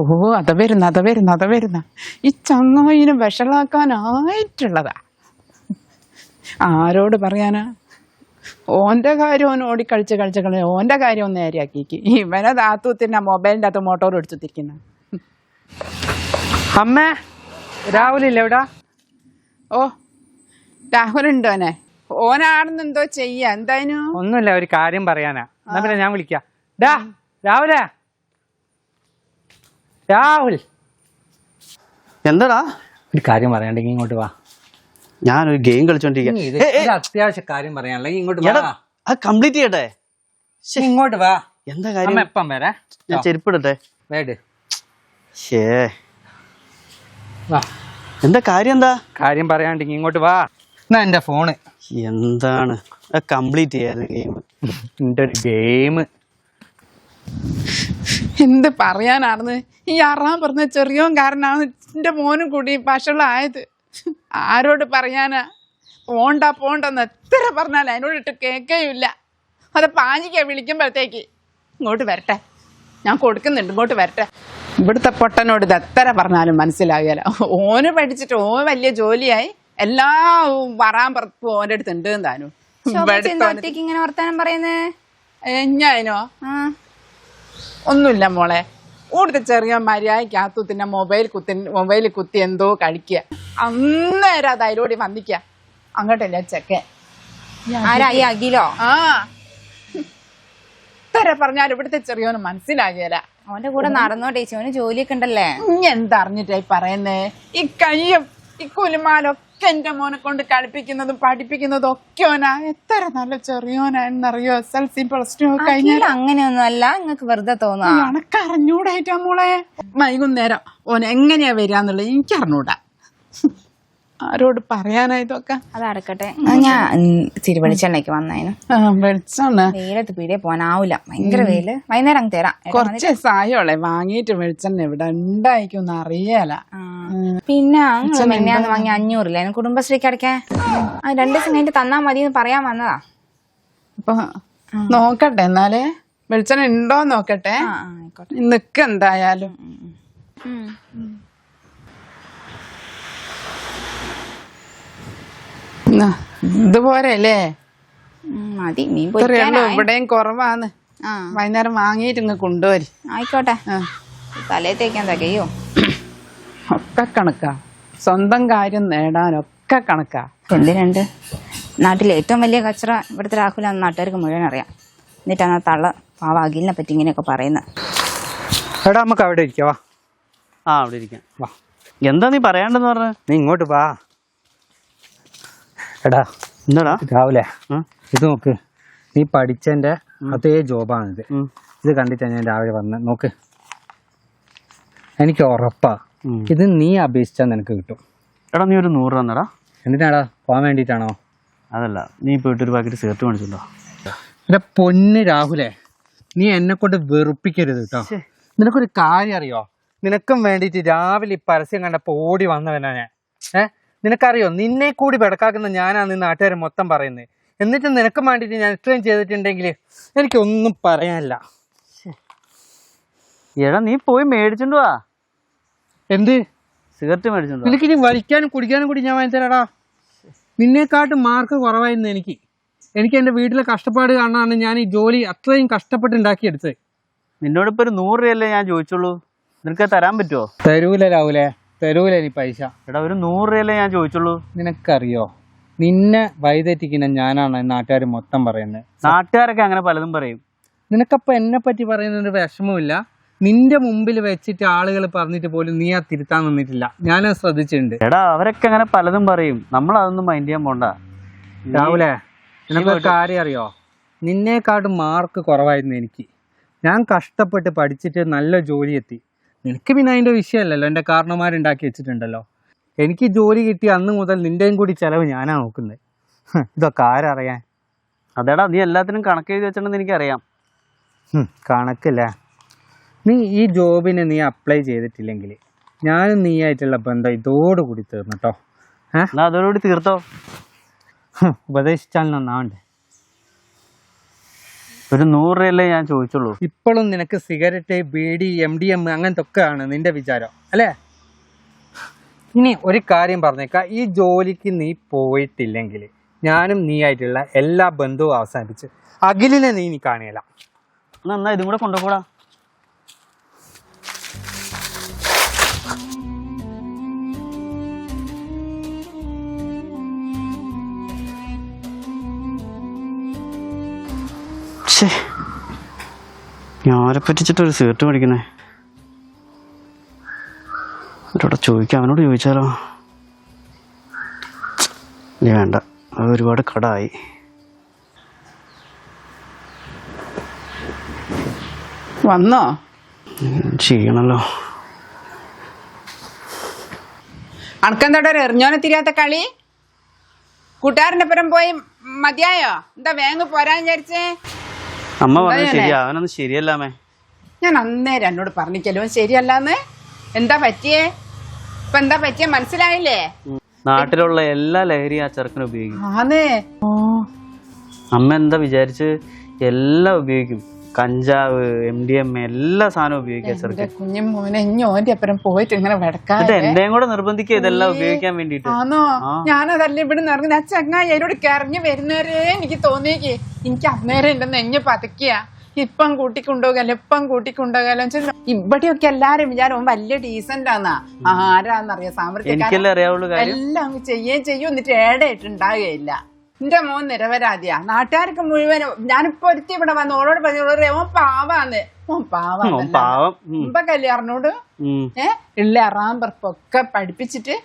ഓ അത വരുന്ന അത വരുന്ന അത വരുന്ന. ഈ ചങ്ങായിനെ വിഷളാക്കാനായിട്ടുള്ളതാ. ആരോട് പറയാനാ? ഓന്റെ കാര്യം ഓൻ ഓടി കളിച്ച് കളി ഓന്റെ കാര്യം ഒന്ന് നേരെയാക്കിക്ക്. ഇവനെ താത്തൂത്തിന്റെ മൊബൈലിന്റെ അകത്ത് മോട്ടോർ എടുത്തിരിക്കുന്ന അമ്മേ രാഹുലില്ല എവിടാ ഓ രാഹുലുണ്ടോ ഓനെ ഓനാണെന്ന് എന്തോ ചെയ്യാ? എന്തായാലും ഒന്നുമില്ല ഒരു കാര്യം പറയാനാ. എന്നാ പിന്നെ ഞാൻ വിളിക്കാം. ഡാ രാഹുലേ. രാഹുൽ. എന്താടാ? ഒരു കാര്യം പറയാണ്ടെങ്കിൽ ഇങ്ങോട്ട് വാ. ഞാനൊരു ഗെയിം കളിച്ചോണ്ടിരിക്കുക ഇത് ഒരു അത്യാവശ്യ കാര്യം പറയാനുള്ള ഇങ്ങോട്ട് വാ. അത് കംപ്ലീറ്റ് ചെയ്യട്ടെ? ശ്ശെ, ഇങ്ങോട്ട് വാ. എന്താ അമ്മ കാര്യം എപ്പം വരാ? ഞാൻ ചെരുപ്പിടട്ടെ. വേട് ഷേ വാ. എന്താ കാര്യം എന്താ? കാര്യം പറയാണ്ടെങ്കിൽ ഇങ്ങോട്ട് വാ. എന്നാ എന്റെ ഫോണ്. എന്താണ്? അത് കംപ്ലീറ്റ് ചെയ്യാറ് ഗെയിം എന്റെ ഒരു ഗെയിം എന്ത് പറയാനാണെന്ന് ഈ അറാൻ പറഞ്ഞ ചെറിയോൻ കാരനാണ് എന്റെ മോനും കൂടി വഷളായത് ആരോട് പറയാനാ? പോണ്ട പോണ്ടെന്ന് എത്ര പറഞ്ഞാലും അതിനോട് ഇട്ട് കേൾക്കുകയില്ല അത് പാഞ്ഞിക്ക വിളിക്കുമ്പോഴത്തേക്ക്. ഇങ്ങോട്ട് വരട്ടെ. ഞാൻ കൊടുക്കുന്നുണ്ട് ഇങ്ങോട്ട് വരട്ടെ. ഇവിടുത്തെ പൊട്ടനോട് ഇത് എത്ര പറഞ്ഞാലും മനസ്സിലാകില്ല ഓന് പഠിച്ചിട്ട് ഓൻ വലിയ ജോലിയായി. എല്ലാ വറാൻ പുറത്തും ഓന്റെ അടുത്ത് ഉണ്ട് താനും. ഇങ്ങനെ വർത്താനം പറയുന്നേ? ഞാനോ ഒന്നുമില്ല മോളെ. കൂടുതൽ ചെറിയ മര്യാദയ്ക്ക് തിന്നെ മൊബൈൽ കുത്തി മൊബൈൽ കുത്തി എന്തോ കഴിക്കുക അന്നേരം അത് അതിലൂടെ വന്നിക്ക. അങ്ങോട്ടല്ല ചെക്കൻ? ആരാ അഖിലോ? ആ. ഇവിടുത്തെ ചെറിയോന് മനസ്സിലാകില്ല അവന്റെ കൂടെ ചേച്ചി അവന് ജോലിയൊക്കെ ഉണ്ടല്ലേ? ഇനി എന്തറിഞ്ഞിട്ടായി പറയുന്നേ? ഈ കയ്യും ഈ കുലുമാലൊക്കെ എന്റെ മോനെ കൊണ്ട് കളിപ്പിക്കുന്നതും പഠിപ്പിക്കുന്നതും ഒക്കെ ഓനാ. എത്ര നല്ല ചെറിയോനാണെന്നറിയോ S L C plus two ഒക്കെ കഴിഞ്ഞ അഖിൽ അങ്ങനെയൊന്നും അല്ല നിങ്ങൾക്ക് വെറുതെ തോന്നുന്നു എനക്കറിഞ്ഞൂടായിട്ടാ മോളെ? വൈകുന്നേരം ഓൻ എങ്ങനെയാ വരാന്നുള്ളത് എനിക്കറിഞ്ഞൂടാ. ആരോട് പറയാനാ ഇതൊക്കെ അത് അടക്കട്ടെ ഞാൻ ഇച്ചിരി വെളിച്ചെണ്ണയ്ക്ക് വന്നതിന് വെളിച്ചെണ്ണ. വെയിലത്ത് പീടിയെ പോകാനാവില്ല ഭയങ്കര വെയിൽ. വൈകുന്നേരം അങ്ങ് തരാം കുറച്ച് സായോളെ വാങ്ങിയിട്ട് വെളിച്ചെണ്ണ ഇവിടെ ഉണ്ടായിക്കൊന്നും അറിയാല. പിന്നെ മെന്നാന്ന് വാങ്ങി അഞ്ഞൂറില്ല? അതിന് കുടുംബശ്രീക്ക് അടയ്ക്കാൻ? ആ രണ്ടു ദിവസം കഴിഞ്ഞിട്ട് തന്നാ മതി എന്ന് പറയാൻ വന്നതാ. അപ്പൊ നോക്കട്ടെ എന്നാലേ? വെളിച്ചെണ്ണ ഉണ്ടോ നോക്കട്ടെ. ആ ആ, ആയിക്കോട്ടെ നിക്ക് എന്തായാലും ഉം. എന്നാ, ഇതുപോലെ അല്ലേ മതി മീൻ ഇത്രയുള്ളൂ ഇവിടെയും കുറവാന്ന്. ആ. വൈകുന്നേരം വാങ്ങിയിട്ട് ഇങ്ങ് കൊണ്ടുവരി. ആയിക്കോട്ടെ. തലേ തേക്കാൻ തകയോ? ഒക്കെ കണക്കാ. സ്വന്തം കാര്യം നേടാനൊക്കെ കണക്കാ. എന്തിനുണ്ട്? നാട്ടിലെ ഏറ്റവും വലിയ കച്ചറ ഇവിടുത്തെ രാഹുലാന്ന് നാട്ടുകാർക്ക് മുഴുവൻ അറിയാം. എന്നിട്ടാണ് ആ തള്ള പാവ അഖിലിനെ പറ്റി ഇങ്ങനെയൊക്കെ പറയുന്നത് എടാ നമുക്ക് അവിടെ ഇരിക്കാം വാ. ആ അവിടെ ഇരിക്കാം. വാ. എന്താ നീ പറയാണ്ടെന്ന് പറഞ്ഞ? നീ ഇങ്ങോട്ട് വാ. എടാ എന്താടാ രാവിലെ. ഇത് നോക്ക്. നീ പഠിച്ചതിന്റെ അതേ ജോബാണിത്. ഇത് കണ്ടിട്ടാണ് ഞാൻ രാവിലെ വന്നത് നോക്ക്. എനിക്ക് ഉറപ്പാ. ഇത് നീ അപേക്ഷിച്ചാൽ നിനക്ക് കിട്ടും. എടാ നീ ഒരു നൂറ് തന്നടാ. എന്തിനാടാ പോകാൻ വേണ്ടിട്ടാണോ അതല്ല നീ പോയിട്ട് ഒരു പാക്കറ്റ് സിഗരറ്റ് മേടിച്ചിട്ടുണ്ടോ എന്റെ പൊന്ന് രാഹുലേ. നീ എന്നെ കൊണ്ട് വെറുപ്പിക്കരുത് കേട്ടോ നിനക്കൊരു കാര്യം അറിയോ? നിനക്കും വേണ്ടിട്ട് രാവിലെ ഈ പരസ്യം കണ്ടപ്പോ ഓടി വന്നവനാ ഞാൻ. ഏ? നിനക്കറിയോ? നിന്നെ കൂടി പെടക്കാക്കുന്ന ഞാനാണ് ഈ നാട്ടുകാർ മൊത്തം പറയുന്നത് എന്നിട്ട് നിനക്ക് വേണ്ടിയിട്ട് ഞാൻ ഇത്രയും ചെയ്തിട്ടുണ്ടെങ്കിൽ എനിക്കൊന്നും പറയാനില്ല. എടാ നീ പോയി മേടിച്ചിട്ട് വാ. എന്ത്? സിഗരറ്റ് മേടിച്ചിട്ടുണ്ടോ എനിക്ക് ഇനി വലിക്കാനും കുടിക്കാനും കൂടി ഞാൻ വാങ്ങിത്തരാടാ നിന്നെക്കാട്ടും മാർക്ക് കുറവായിരുന്നു എനിക്ക്. എനിക്ക് എന്റെ വീട്ടിലെ കഷ്ടപ്പാട് കാണാനാണ് ഞാൻ ഈ ജോലി അത്രയും കഷ്ടപ്പെട്ട് ഉണ്ടാക്കിയെടുത്തത്. നിന്നോടിപ്പോൾ ഒരു നൂറ് രൂപയല്ലേ ഞാൻ ചോദിച്ചുള്ളൂ? നിനക്ക് തരാൻ പറ്റുമോ തരൂല രാഹുലേ. തരൂല നീ പൈസ. എടാ ഒരു നൂറ് രൂപയല്ലേ ഞാൻ ചോദിച്ചുള്ളൂ? നിനക്കറിയോ? നിന്നെ വഴിതെറ്റിക്കുന്ന ഞാനാണ് നാട്ടുകാർ മൊത്തം പറയുന്നത്. നാട്ടുകാരൊക്കെ അങ്ങനെ പലതും പറയും. നിനക്കപ്പോൾ എന്നെ പറ്റി പറയുന്നതിന് വിഷമമില്ല നിന്റെ മുമ്പിൽ വെച്ചിട്ട് ആളുകൾ പറഞ്ഞിട്ട് പോലും നീ ആ തിരുത്താൻ നിന്നിട്ടില്ല. ഞാൻ ശ്രദ്ധിച്ചിട്ടുണ്ട്. എടാ അവരൊക്കെ അങ്ങനെ പലതും പറയും. നമ്മൾ അതൊന്നും മൈൻഡ് ചെയ്യാൻ പോണ്ട. രാവിലെ കാര്യം അറിയോ? നിന്നേക്കാട്ടും മാർക്ക് കുറവായിരുന്നു എനിക്ക്. ഞാൻ കഷ്ടപ്പെട്ട് പഠിച്ചിട്ട് നല്ല ജോലി എത്തി നിനക്ക് പിന്നെ അതിന്റെ വിഷയമല്ലല്ലോ. എന്റെ കാരണന്മാരുണ്ടാക്കി വെച്ചിട്ടുണ്ടല്ലോ. എനിക്ക് ജോലി കിട്ടി അന്ന് മുതൽ നിന്റെയും കൂടി ചിലവ് ഞാനാ നോക്കുന്നത്. ഇതൊക്കെ ആരറിയാൻ? അതേടാ നീ എല്ലാത്തിനും കണക്ക് എഴുതി വെച്ചിട്ടുണ്ടെന്ന് എനിക്കറിയാം. കണക്കില്ലേ. നീ ഈ ജോബിന് നീ അപ്ലൈ ചെയ്തിട്ടില്ലെങ്കിൽ ഞാനും നീ ആയിട്ടുള്ള ബന്ധം ഇതോടുകൂടി തീർന്നു കേട്ടോ അതോടുകൂടി തീർത്തോ. ഉപദേശിച്ചാൽ നന്നാവണ്ടേ? ഒരു നൂറ് രൂപയല്ലേ ഞാൻ ചോദിച്ചുള്ളൂ. ഇപ്പോഴും നിനക്ക് cigarette beedi M D M അങ്ങനത്തെ ഒക്കെ ആണ് നിന്റെ വിചാരം അല്ലേ? ഇനി ഒരു കാര്യം പറഞ്ഞേക്കാം ഈ ജോലിക്ക് നീ പോയിട്ടില്ലെങ്കിൽ ഞാനും നീ ആയിട്ടുള്ള എല്ലാ ബന്ധവും അവസാനിപ്പിച്ച് അഖിലിനെ നീ ഇനി കാണിയല്ല എന്നാ എന്നാ ഇതും കൂടെ കൊണ്ടുപോടാ. ഛേ ഞാനെ പറ്റിച്ചിട്ടൊരു സീർട്ട് മേടിക്കുന്നേ. അവരോട് ചോദിക്കാം അവനോട് ചോദിച്ചാലോ? ഇനി വേണ്ട അത് ഒരുപാട് കടായി. വന്നോ? ചെയ്യണല്ലോ അണക്കെന്താടെ ഒരു എറിഞ്ഞോനെ തിരിയാത്ത കളി? കൂട്ടുകാരന്റെ പുറം പോയി മതിയായോ? എന്താ വേങ്ങ് പോരാൻ വിചാരിച്ചേ? അമ്മ പറഞ്ഞു ശരിയാ അവനൊന്നും ശരിയല്ലാമേ ഞാൻ അന്നേരം എന്നോട് പറഞ്ഞിക്കല്ലോ ശരിയല്ലാന്ന്. എന്താ പറ്റിയേ? ഇപ്പൊ എന്താ പറ്റിയ മനസ്സിലായില്ലേ? നാട്ടിലുള്ള എല്ലാ ലഹരിയും ആ ചെറുക്കൻ ഉപയോഗിക്കും. ആന്നേ. അമ്മ എന്താ വിചാരിച്ച്? എല്ലാം ഉപയോഗിക്കും. കഞ്ചാവ് എം ഡി എം എല്ലാ സാധനവും ഉപയോഗിക്കാൻ ശ്രമിക്കും. ചെറുക്കൻ കുഞ്ഞു മോനെ ഇഞ്ഞോന്റെ അപ്പുറം പോയിട്ട് ഇങ്ങനെ വെടക്കാ എന്നിട്ട് എന്റെയും കൂടെ നിർബന്ധിക്കുക ഇതെല്ലാം ഉപയോഗിക്കാൻ വേണ്ടിട്ട് ആന്നോ? ആ. ഞാനതല്ല ഇവിടെ ഇറങ്ങി ആ ചങ്ങായി എന്നോട് കരഞ്ഞു വരുന്നവരെ എനിക്ക് തോന്നിയേക്ക് എനിക്ക് അന്നേരം എന്റെ നെഞ്ഞ് പതുക്കിയ. ഇപ്പം കൂട്ടിക്കൊണ്ടുപോകല്ലോ ഇപ്പം കൂട്ടിക്കൊണ്ടുപോകാലോ ഇവിടെയൊക്കെ എല്ലാരും വിചാരം വലിയ ഡീസന്റ് ആന്നാ. ആരാന്നറിയാം സാമ്പത്തിക എല്ലാം ചെയ്യേ ചെയ്യും എന്നിട്ട് ഏടായിട്ടുണ്ടാകുകയില്ല എന്റെ മോൻ നിരപരാധിയാ. നാട്ടുകാർക്ക് മുഴുവൻ ഞാനിപ്പോ ഒരുത്തി ഇവിടെ വന്ന് ഓളോട് പറഞ്ഞു ഓൻ പാവാന്ന്. ഓൻ പാവാ. പാവം ഇപ്പൊ കല്യാറിനോട് ഉം. ഏ? ഉള്ള അറാം പറപ്പൊക്കെ പഠിപ്പിച്ചിട്ട്.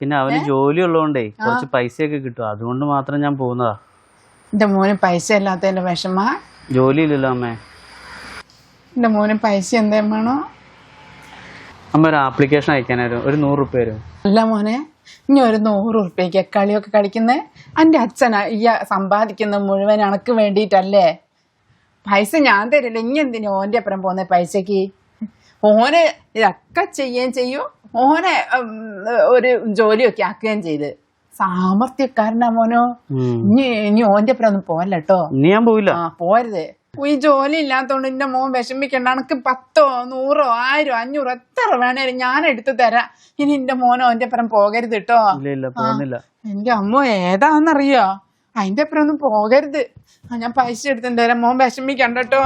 പിന്നെ അവന് ജോലി ഉള്ളതുകൊണ്ടേ കുറച്ച് പൈസയൊക്കെ കിട്ടും. അതുകൊണ്ട് മാത്രം ഞാൻ പോകുന്നതാ. എന്റെ മോന് പൈസ ഇല്ലാത്തതിന്റെ വിഷമ. ജോലി ഇല്ലല്ലോ അമ്മേ. എന്റെ മോന് പൈസ എന്തേ വേണോ? അമ്മ ഒരു ആപ്ലിക്കേഷൻ അയക്കാനായിരുന്നു. ഒരു നൂറ് റുപ്യ വരും അല്ല മോനെ. ഇനി ഒരു നൂറ് ഉറുപ്പ്യക്ക് കളിയൊക്കെ കളിക്കുന്നേ? എന്റെ അച്ഛൻ ഈ സമ്പാദിക്കുന്ന മുഴുവൻ അണക്ക് വേണ്ടിയിട്ടല്ലേ? പൈസ ഞാൻ തരില്ല. ഇനി എന്തിനു ഓന്റെ അപ്പുറം പോകുന്ന പൈസക്ക്? ഓന് ഇതൊക്കെ ചെയ്യുകയും ചെയ്യും. ഓനെ ഒരു ജോലിയൊക്കെ ആക്കുകയും ചെയ്ത്. സാമർത്ഥ്യക്കാരനാ മോനോ. ഇനി ഇനി ഓന്റെ അപ്പുറം ഒന്നും പോവല്ലോ ഞാൻ പോയില്ല ആ പോരുത് ഈ ജോലി ഇല്ലാത്തോണ്ട് എന്റെ മോൻ വിഷമിക്കണ്ട. എനിക്ക് പത്തോ നൂറോ ആയിരോ അഞ്ഞൂറോ എത്ര വേണേലും ഞാൻ എടുത്തു തരാം. ഇനി എന്റെ മോനോ എന്റെ അപ്പുറം പോകരുത് കേട്ടോ എന്റെ അമ്മ ഏതാന്നറിയോ? അതിന്റെ അപ്പുറം ഒന്നും പോകരുത്. ഞാൻ പൈസ എടുത്തു തരാം. മോൻ വിഷമിക്കണ്ട കേട്ടോ